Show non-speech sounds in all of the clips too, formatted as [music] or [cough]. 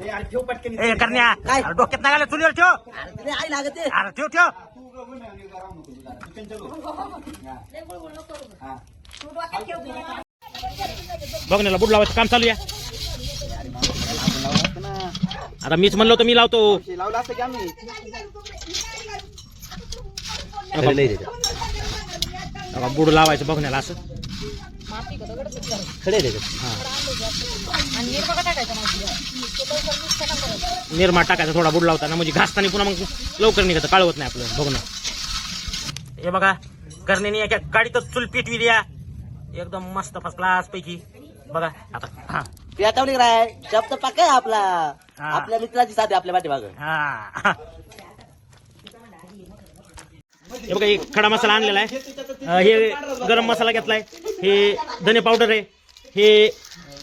ए करण्या. काय? अरे डोक्यात नाही घाला चुलीवर ठेव. अरे आई लागत. ते अरे ठेव ठेव. बघण्याला बुड लावायचं काम चालू आहे. आता मीच म्हणलो तर मी लावतो. लावला असतं की आम्ही? बघा, बुड लावायचं बघण्याला असं. खडे निर्मा टाकायचा थोडा बुड लावताना म्हणजे घासताना पुन्हा मग लवकर निघतं काळवत नाही आपलं बघणं. हे बघा करण्याने एका गाडीतच चूल पेटवी द्या. एकदम मस्त फर्स्ट क्लास पैकी. बघा आता हा. पेटावली राय शब्द आहे आपला. आपल्या मित्राची साथ आहे आपल्या पाठीमागं. हा. हे बघा हे खडा मसाला आणलेला आहे. अं, हे गरम मसाला घेतलाय. हे धने पावडर आहे. हे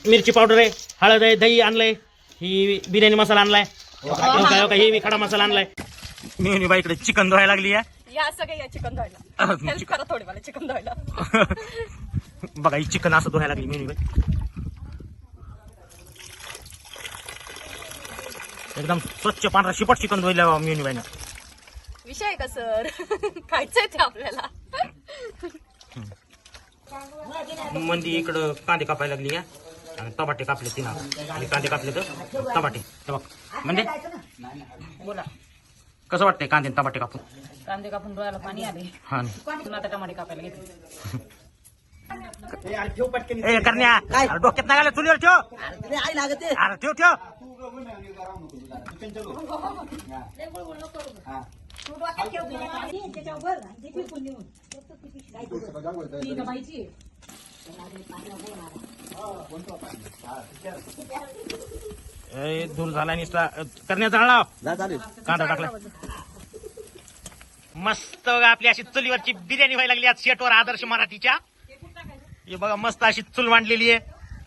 मिरची पावडर आहे. हळद आहे दही आणलंय. ही बिर्याणी मसाला आणलाय. हे खडा मसाला आणलाय. मी बाई इकडे चिकन धुवायला लागली आहे या सगळे या चिकन धुवायला. थोडी मला चिकन धुवायला. [laughs] बघा ही चिकन असं धुवायला लागली मी बाई एकदम स्वच्छ पांढरा शिपट चिकन धुवायला मिळून बाईनं. विषय का सर? [laughs] खायचंय ते आपल्याला. मंदी इकडं कांदे कापायला लागली या. आणि टमाटे कापले तीन आणि कांदे कापले तर टमाटे हे बघ. म्हणजे? बोला. कसं वाटतंय कांदे आणि टमाटे कापून? कांदे कापून डोळ्याला पाणी आले हा. पुन्हा आता टमाटे कापायला घेतले ए करण्या. काय? अरे डोक्यात नाही घाला चुलीवर ठेव. अरे आई लागत. ते अरे ठेव ठेव ए, धूर झाला निसला करण्या जळला जा चालेल कांदा टाकला. मस्त बघा आपली अशी चुलीवरची बिर्याणी व्हायला लागली आज शेटवर आदर्श मराठीच्या. हे बघा मस्त अशी चूल मांडलेली आहे.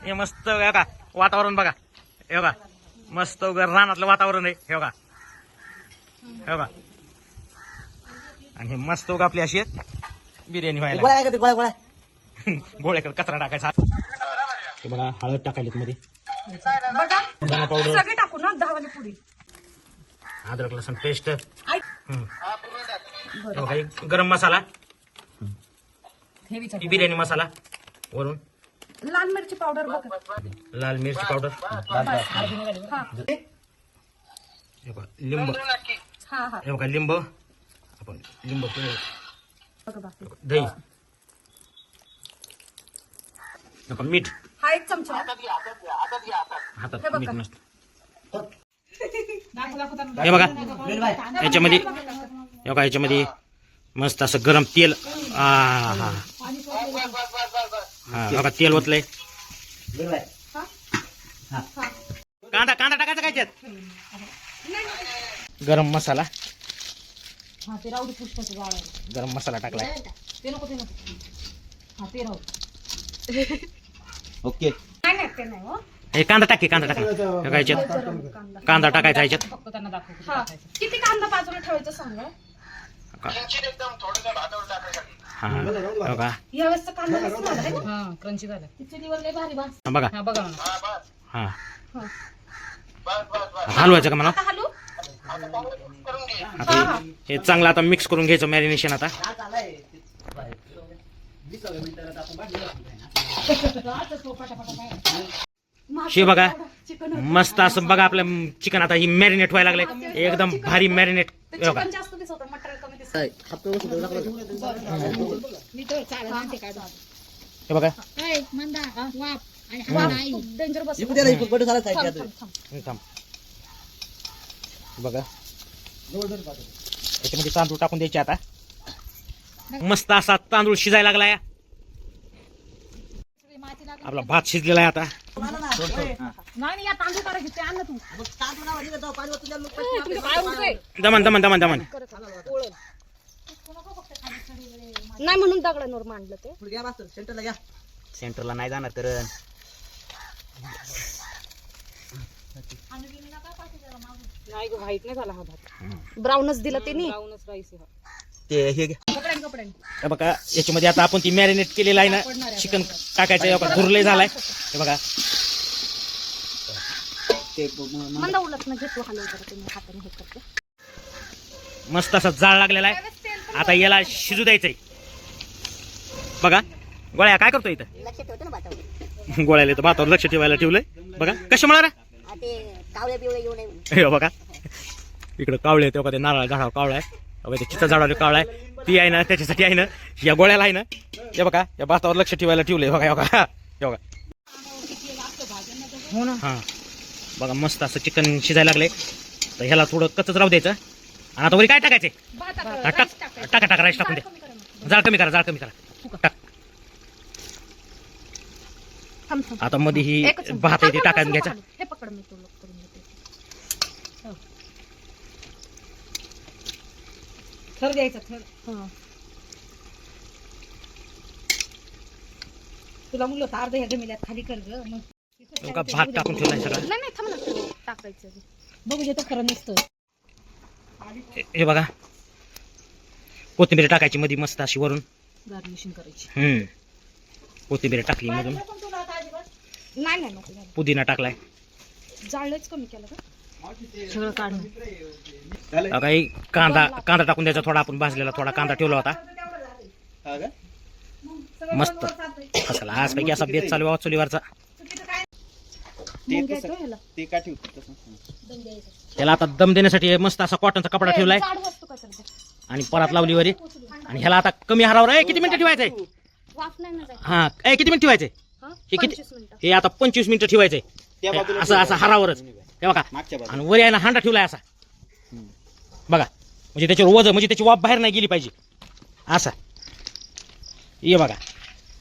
हे मस्त बघा का वातावरण बघा. हे बघा मस्त बघा रानातलं वातावरण आहे. हे बघा. हे बघा. आणि हे मस्त बघा आपली अशी बिर्याणी व्हायला गोळ्या आहे का ते गोळ्या गोळ्या? गोळ्याकडे कचरा टाकायचा. हे बघा हळद टाकायला मध्ये. बघा धना पावडर सगळे टाकू ना दहावाली पुडी अद्रक लसूण पेस्ट. गरम मसाला. बिर्याणी मसाला. वरून. लाल मिरची पावडर बघा. लाल मिरची पावडर बघा, लिंब. हा बघा लिंब. आपण लिंब पिळलं. बघा बाकी दही. हे बघा, मीठ. हा एक चमचा. हातात बघा. मीठ नसतं. हे बघा. याच्यामध्ये हे बघा याच्यामध्ये मस्त असं गरम तेल. आ हा. हा बघा तेल ओतलंय. कांदा कांदा टाकायचा काय त्यात गरम मसाला. हा ते राहू दे पुष्पाचं जाळ. आहे. गरम मसाला टाकलाय. ते नको ते नको. हा ते राहू दे. ओके. नाही नाही ते नाही हो. हे कांदा टाके कांदा हे याच्यात कांदा टाकायचा याच्यात. फक्त त्यांना दाखव हा. किती कांदा बाजूला ठेवायचं सांगा? हा हे. बघा यावेळेस कांदा मस्त झाला आहे ना? हा क्रंची झालं. ती चुलीवर लय भारी भाज हा बघा. हा बघा म्हणा हा हा. आता हलवायचं का म्हणा? आता हॅलो आता हे- हे चांगलं आता मिक्स करून घ्यायचं मॅरिनेशन आता. हे बघा मस्त असं बघा आपलं चिकन आता ही मॅरिनेट व्हायला लागलंय. एकदम भारी मॅरिनेट बघा. हे याच्यामध्ये तांदूळ टाकून द्यायचे आता. मस्त असा तांदूळ शिजायला लागलाय. आपला भात शिजलेला आहे आता. नाही नाही, या तांदूळ काढा ते आण ना तू. तुझं काय होतंय? दमन दमन दमन दमन. नाही म्हणून दगडांवर मांडलं ते. सेंटरला घ्या सेंटरला नाही जाणार तर. नाही ग व्हाईट नाही झाला हा भात. ब्राऊनच दिला त्यांनी. ब्राऊनच राईस ते हे. घ्या कपड्यान कपड्यान हे बघा याच्यामध्ये आता आपण ती मॅरिनेट केलेलं आहे ना चिकन टाकायचं हे बघा धुरले झालाय. हे बघा. ते म- म- मंदा उलट न घेतो हलव जरा तुम्ही हाताने हे करते. मस्त असा जाळ लागलेला आहे. आता याला शिजू द्यायचंय. बघा गोळ्या काय करतो इथं? गोळ्याला इथं भातावर लक्ष ठेवायला ठेवलंय. बघा कशा म्हणा आ ते कावळे बिवळे येऊ नये. म्हणून. हे बघा. इकडं कावळे तेव्हा ते नारळ झाडावर कावळा आहे. चित्ता झाडावर कावळा आहे. ती आहे ना त्याच्यासाठी आहे ना या गोळ्याला आहे ना. हे बघा या भातावर लक्ष ठेवायला ठेवलंय. बघा हे बघा. हे बघा. हो ना? हा. बघा मस्त असं चिकन शिजायला लागले. तर ह्याला थोडं कच्चच राहू द्यायचं. आणि आता वरी काय टाकायचे? हा, टाक. टाका टाका राईस टाकून द्या जाळ कमी करा जाळ कमी करा टाक. आता मध्ये ही. भात आहे ते टाकायला थांब, घ्यायचं थांब. हे पकड मी तुला करून देते थर द्यायचा थर. हा. तुला म्हणलं होतं अर्ध्या ह्या जमिल्यात खाली कर ग मग भात टाकून ठेवलाय सगळं? नाही नाही थांब ना ते टाकायचं बघू जे तर खरं नसतं. हे- हे बघा. कोथिंबीर टाकायची मध्ये मस्त अशी वरून. गार्निशिंग करायची. हम्म. कोथिंबीर टाकली मधून. नाही नाही नको झालं. पुदिना टाकलाय. जाळलंच कमी केलं का? सगळं काढून. बघा हे कांदा कांदा टाकून द्यायचा थोडा. आपण भाजलेला थोडा कांदा ठेवला होता. हा? मस्त. कसाला आज पैकी असा बेत चालू आहे चुलीवरचा. त्याला आता दम देण्यासाठी मस्त असा कॉटनचा कपडा ठेवलाय. आणि परत लावली वरी. आणि ह्याला आता कमी हरावर आहे किती मिनिटं ठेवायचंय? वाफ नाही ना जायचं हा ए किती मिनिट ठेवायचंय? हा हे किती हे आता पंचवीस मिनिटं ठेवायचंय. हे असं असं हरावरच. हे बघा मागच्या बाजूला. आणि वरी ना हांडा ठेवलाय असा. बघा म्हणजे त्याच्यावर वज म्हणजे त्याची वाफ बाहेर नाही गेली पाहिजे. असा. ये बघा.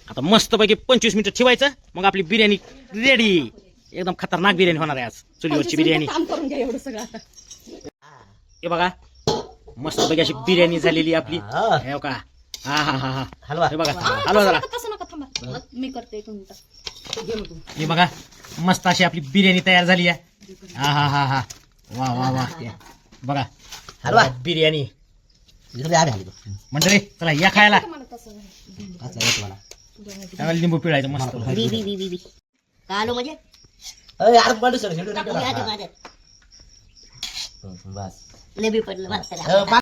आता मस्तपैकी पंचवीस मिनिटं ठेवायचं मग आपली बिर्याणी रेडी एकदम खतरनाक बिर्याणी होणार आहे आज. चुलीवरची बिर्याणी. काम करून घ्या एवढं सगळं. आता हे बघा. मस्तपैकी अशी बिर्याणी झालेली आपली. हा. हे बघा. हा हा हा हा. हलवा. हे बघा. हा, हलवा तसं जरा. नका, तसं नका थांबा. मी करते एक मिनिट. हे बघा. मस्त अशी आपली बिर्याणी तयार झाली आहे. हा हा हा हा. वा वा वा. बघा. हलवा. बिर्याणी. इकडे आले मंडळी चला या खायला. त्याला लिंबू पिळायचं मस्त. बी बी बी बी बी. का आलो म्हणजे? यार पाडू सर बस. लय बी पडलं